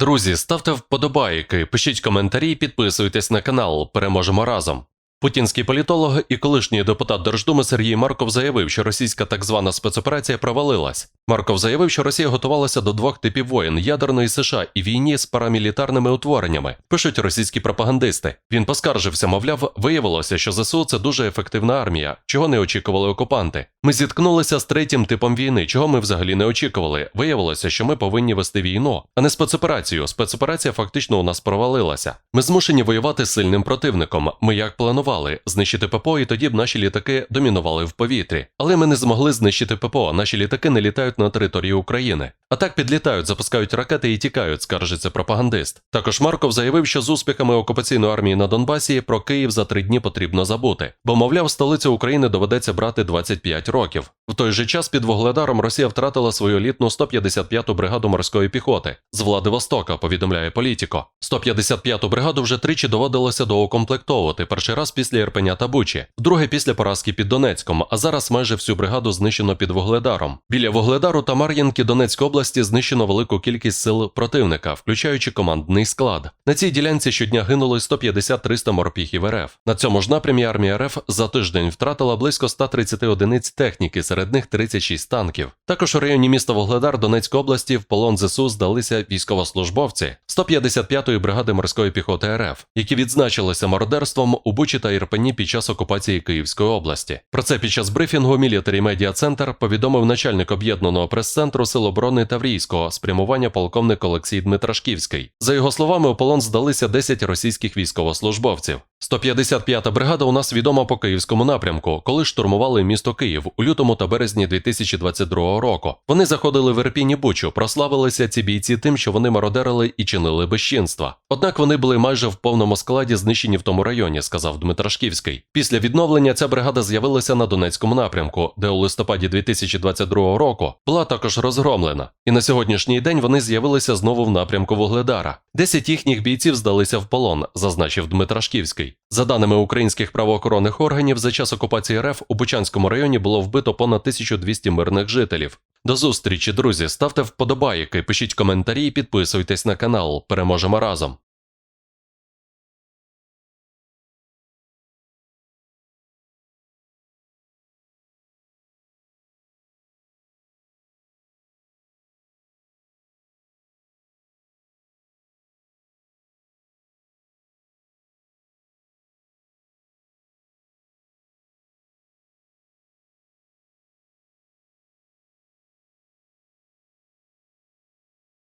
Друзі, ставте вподобайки, пишіть коментарі, підписуйтесь на канал. Переможемо разом. Путінський політолог і колишній депутат Держдуми Сергій Марков заявив, що російська так звана спецоперація провалилась. Марков заявив, що Росія готувалася до двох типів воєн ядерної США і війні з парамілітарними утвореннями. Пишуть російські пропагандисти. Він поскаржився, мовляв, виявилося, що ЗСУ це дуже ефективна армія, чого не очікували окупанти. Ми зіткнулися з третім типом війни, чого ми взагалі не очікували. Виявилося, що ми повинні вести війну, а не спецоперацію. Спецоперація фактично у нас провалилася. Ми змушені воювати з сильним противником. Ми як планували знищити ППО, і тоді б наші літаки домінували в повітрі. Але ми не змогли знищити ППО. Наші літаки не літають на території України. А так підлітають, запускають ракети і тікають, скаржиться пропагандист. Також Марков заявив, що з успіхами окупаційної армії на Донбасі про Київ за три дні потрібно забути, бо, мовляв, столицю України доведеться брати 25 років. В той же час під Вугледаром Росія втратила свою елітну 155-ту бригаду морської піхоти з Владивостока, повідомляє Політіко. 155-ту бригаду вже тричі доводилося доукомплектовувати. Перший раз після Ірпеня та Бучі, вдруге після поразки під Донецьком, а зараз майже всю бригаду знищено під Вугледаром. Біля Вугледару та Мар'їнки Донецької області знищено велику кількість сил противника, включаючи командний склад. На цій ділянці щодня гинуло 150-300 морпіхів РФ. На цьому ж напрямі армія РФ за тиждень втратила близько 130 одиниць техніки, серед них 36 танків. Також у районі міста Вугледар Донецької області в полон ЗСУ здалися військовослужбовці 155-ї бригади морської піхоти РФ, які відзначилися мародерством у Бучі та Ірпені під час окупації Київської області. Про це під час брифінгу Military Media Center повідомив начальник об'єднаного прес-центру Сил оборони Таврійського спрямування полковник Олексій Дмитрашківський. За його словами, у полон здалися 10 російських військовослужбовців. 155-та бригада у нас відома по київському напрямку, коли штурмували місто Київ у лютому та березні 2022 року. Вони заходили в Ірпінь і Бучу, прославилися ці бійці тим, що вони мародерили і чинили безчинства. Однак вони були майже в повному складі знищені в тому районі, сказав Дмитрашківський. Після відновлення ця бригада з'явилася на Донецькому напрямку, де у листопаді 2022 року була також розгромлена. І на сьогоднішній день вони з'явилися знову в напрямку Вугледара. Десять їхніх бійців здалися в полон, зазначив Дмитрашківський. За даними українських правоохоронних органів, за час окупації РФ у Бучанському районі було вбито понад 1200 мирних жителів. До зустрічі, друзі. Ставте вподобайки, пишіть коментарі і підписуйтесь на канал. Переможемо разом.